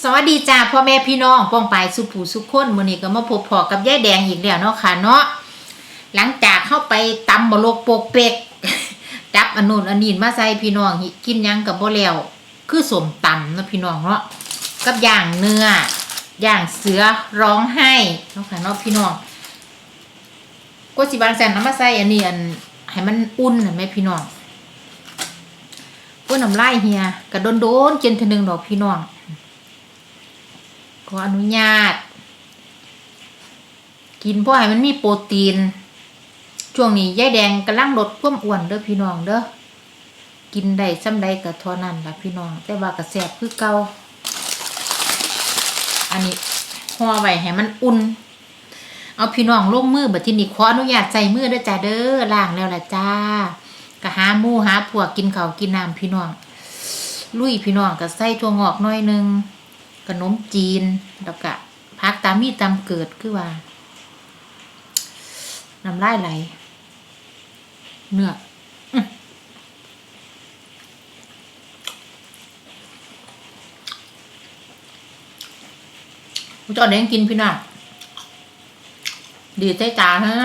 สวัสดีจ้าพ่อแม่พี่น้องป้องปายสุผูสุขคนมื้อนี้ก็มาพบพอกับยายแดงอีกแล้วเนาะค่ะเนาะหลังจากเข้าไปตำบลกโปกเปกจับอนนู้นอันนี้มาใส่พี่น้องกินยังกับบ่แล้วคือสมตำเนาะพี่น้องเนาะกับอย่างเนื้อย่างเสือร้องไห้เนาะค่ะเนาะพี่น้องก็สิบางแสนน้ำมาใส่อันนี้อันให้มันอุ่นนะแม่พี่น้องเพื่อน้ำลายเฮียกระโดนโดนเจนทอหนึงดอกพี่น้อง ออนุญาต กินเพราะให้มันมีโปรตีน ช่วงนี้ยายแดงกำลังลดความอ้วนเด้อพี่น้องเด้อกินได้ซ้ำใดก็เท่านั้นละพี่น้อง แต่ว่าก็แซ่บคือเก่าอันนี้ห่อไว้ให้มันอุ่น เอาพี่น้องลงมือบัดที่นี้ขออนุญาตใส่มือเด้อจ้าเด้อล้างแล้วล่ะจ้าก็หาหมู่หาพวกินเขากินน้ำพี่น้อง ลุยพี่น้องก็ใส่ถั่วงอกน่อยหนึง ขนมจีนแล้วก็พักตามมีตามเกิดคือว่าน้ำลายไหลเนื้อจอดแดงกินพี่น้องดีใจตาฮะ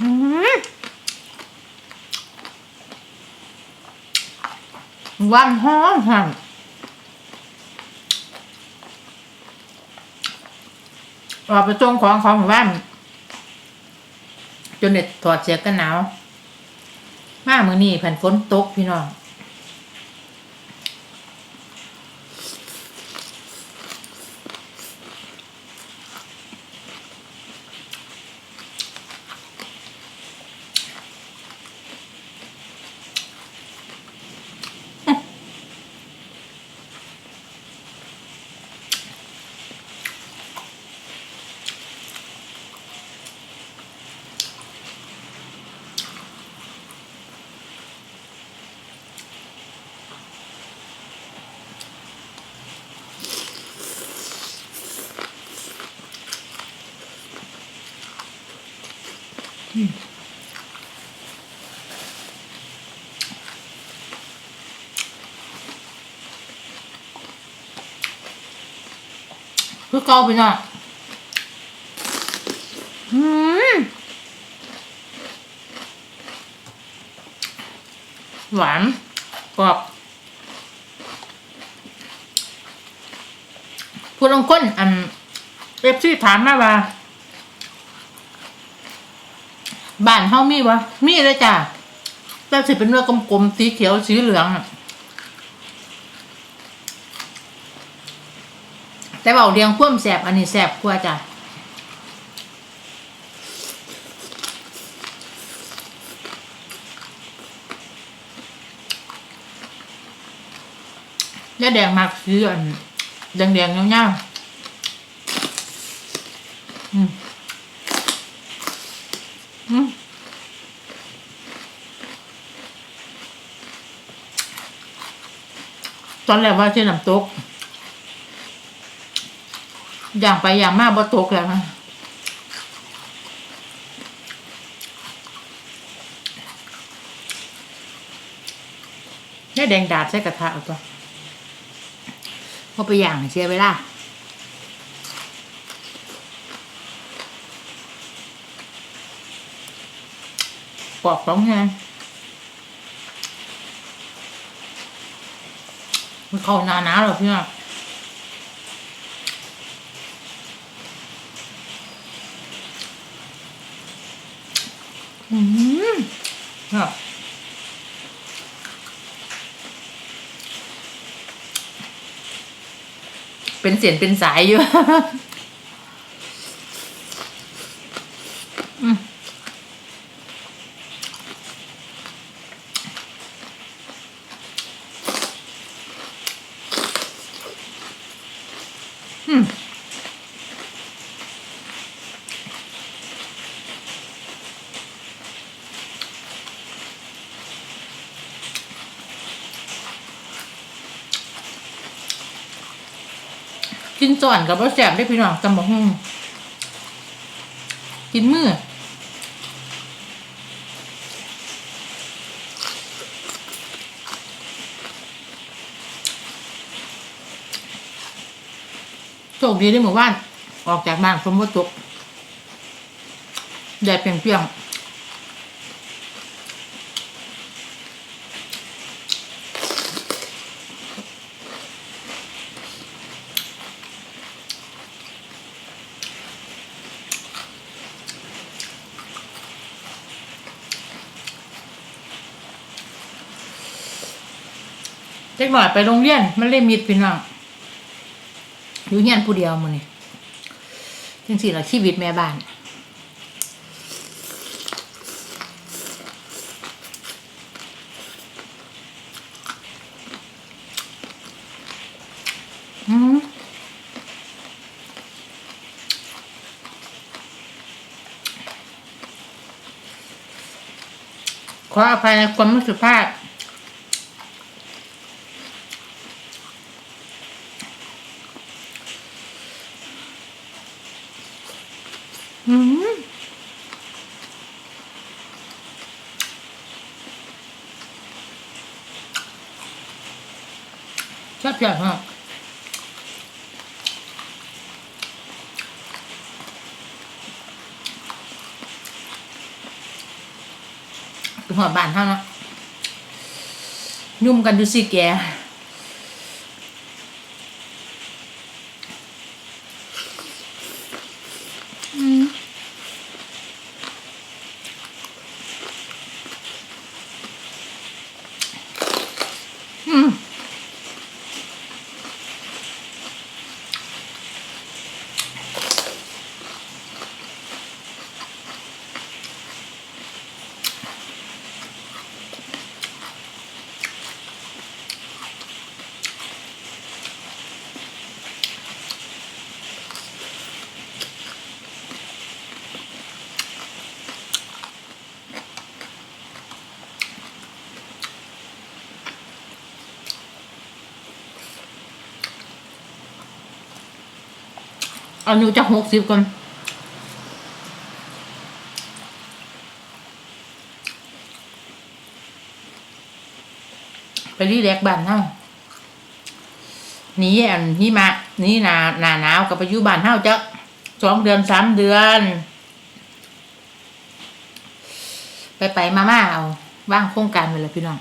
อื้อ วันหอมหันออกไปจงของของหมู่บ้านจนเด็ดถอดเสียกันหนาว มามือนี่แผ่นฝนตกพี่น้อง คือเกาพี่น้องอืมหวานกรอบพูดลงก้นอันเอฟซีถามมาว่าบ้านเฮามีวะมีเลยจ้ะแต่สิเป็นเนื้อกลมๆสีเขียวสีเหลืองอะ แต่เบาเรียงคว่ำแสบอันนี้แสบกว่าจ้ะแล้วแดงมากสีอันแดงๆเงาๆอืมอืมตอนแรกว่าที่น้ำตก อย่างไปอย่างมากบ่ตกแล้วนะนี่แดงดาดใส่กระทะเอาตัวพอไปอย่างเชียร์ไปล่ะปอกสองไงมันเข้าหนาหนาหรอพี่น้อง อืมครับเป็นเสียนเป็นสายอยู่อืม กินส่วนกับบ่แสบได้พี่น้องตำบักงกินมือโชคดีได้หมู่บ้านออกจากบ้านสมมติตกแดดเปลี่ยงเปลี่ยง เล็กหน่อยไปโรงเรียน มันเล่นมีดพี่น้องอยู่เฮียนผู้เดียวมื้อนี้จังซี่ล่ะชีวิตแม่บ้านอืมขออภัยในความไม่สุภาพอืม ชอบจังฮะเป็นหัวบานเท่านะยุ่มกันดูสิแก อายุจะหกสิบก่อนไปรีแลกบ้านเฮาหนีอันนี่มานี่นาหนาหนาวกับไปอยู่บ้านเฮาจะสองเดือนสามเดือน ไปไปมามาเอาว่างโครงการไปเลยพี่น้อง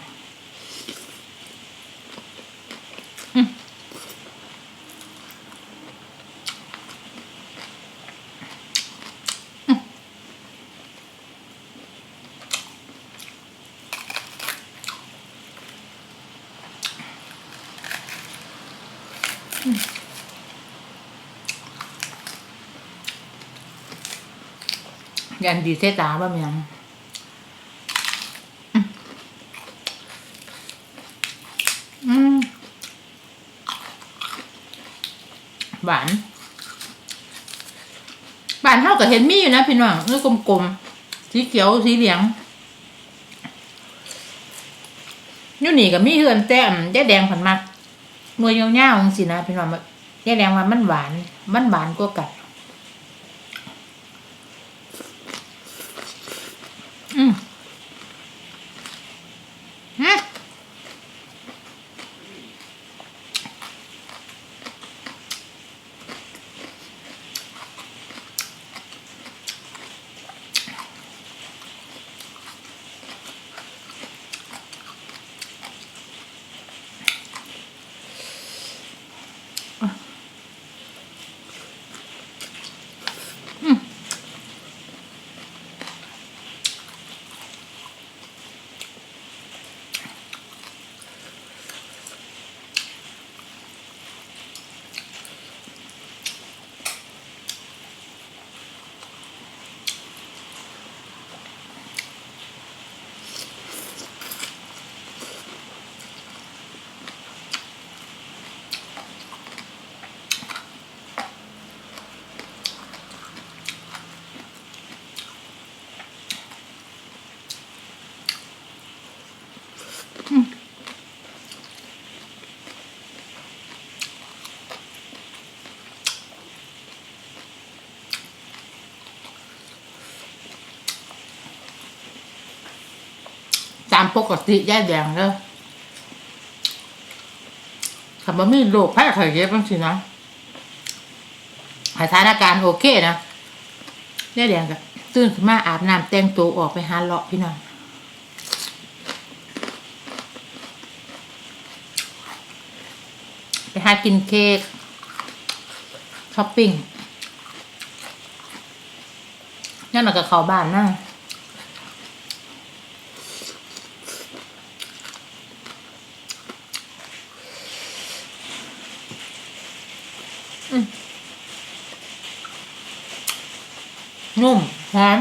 ยันดีเสตาบ้างยังอืมอืมหวานหวานเท่ากับเห็นมี่อยู่นะพี่น้องนื้อกลมๆ สีเขียว สีเหลืองยู่นี่กับมี่เฮือนแต้มแย่แดงผันมัก หน่วยยาวๆจังสินะพี่น้องแย่แรงว่ามันหวาน มันหวานกว่ากัด ตามปกติแย่แดงเลยคำว่ามีโรคแพ้ไข้เย็บบ้างสินะสถานการณ์โอเคนะยาแดงก็ตื่นขึ้นมาอาบน้ำแต่งตัวออกไปหาเลาะพี่น้องไปหากินเค้กช้อปปิ้งนั่นเราก็เข้าบ้านนะอื นุ่มหอม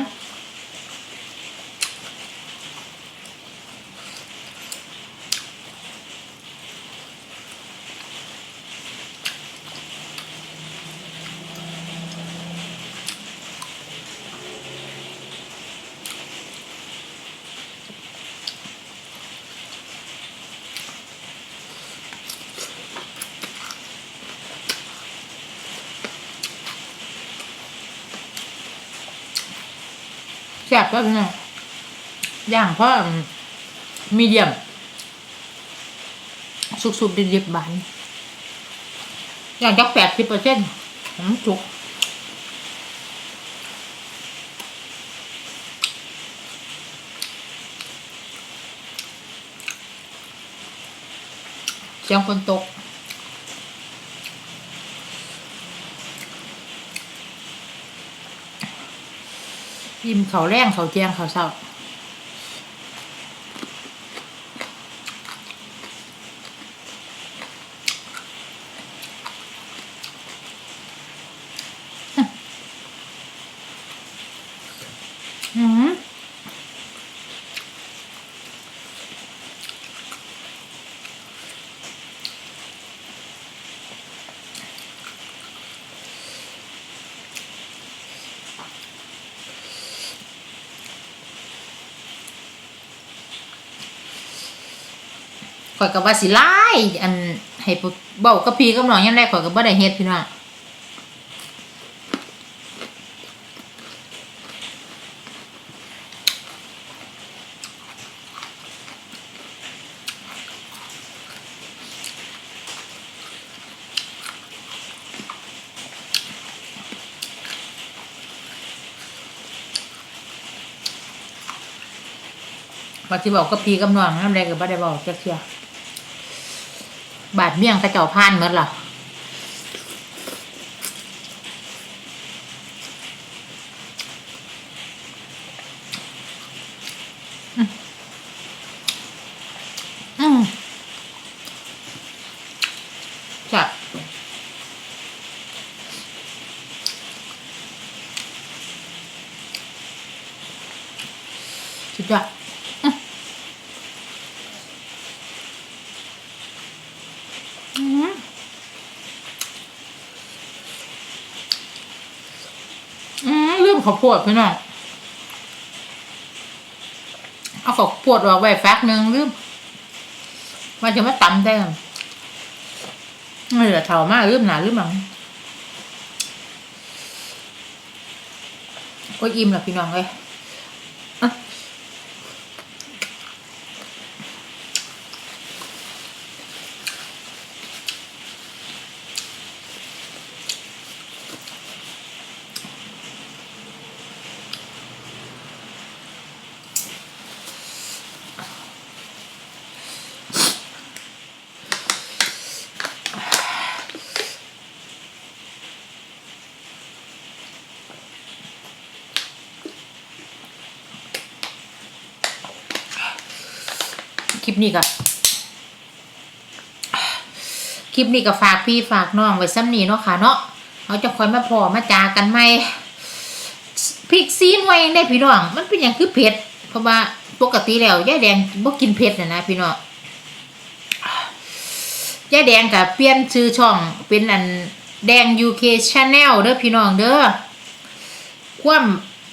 ซ่บก็พี่น้องย่างเพราะมีเดียม สุกๆดิบๆบานอย่างจักแปดสิบเปอร์เซ็นต์ผมสุกเสียงฝนตก ยิ้มเขาวแรงเขาวเจียงเขาวเศร้า อืม ข่อยกับว่าสิไล่อันให้เบากับพี่กับน้องยังได้ข่อยกับบ่ได้เฮ็ดพี่น้องว่าที่บอกกับพี่กับน้องน้ำแดงกับบ่ได้บอกจักเทื่อ บาดเมี่ยงกระเจ้าพานหมดล่ะอืมอืมจับสุดยอด อืมอืมลืมข้าวโพดพี่น้องเอาข้าวโพดออกไว้แฟกหนึ่งลืมว่าจะมาตำได้ไม่เหลือเท่ามากลืมหนาลืมหลังโอ้ยอิ่มแล้วพี่น้องเลย ปนี้ก็คลิปนี้ก็ฝากพี่ฝากน้องไว้ซ้ำนี้เนาะค่ะเนาะเราจะคอยมาพอมาจากันไหมพริกซีนไว้ได้พี่น้อง มันเป็นอย่างคือเผ็ด เพราะว่าปกติแล้วยายแดงบ่กินเผ็ดนะนะพี่น้องยายแดงกับเปลี่ยนชื่อช่องเป็นอันแดง UK Channel เด้อพี่น้องเด้อความ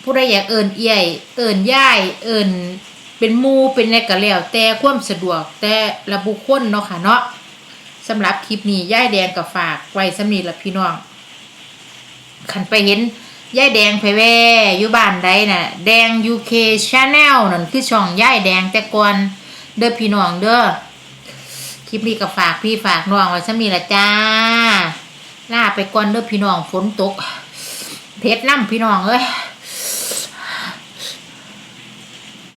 ผู้ใดอยากเอินเอี่ยเอินย่าย เอิน เป็นมูเป็นอะไรก็แล้ว แต่ความสะดวกแต่ละบุคคลเนาะค่ะเนาะสำหรับคลิปนี้ย่ายแดงกับฝากไว้สำนีละพี่น้องขันไปเห็นย่ายแดงไปแว่อยู่บ้านใดน่ะ แดง UK Channel นั่นคือช่องย่ายแดงแต่ก่อนเด้อพี่น้องเด้อคลิปนี้ก็ฝากพี่ฝากน้องไว้สำนีละจ้าลาไปก่อนเด้อพี่น้องฝนตกเพชรน้ำพี่น้องเอ้ย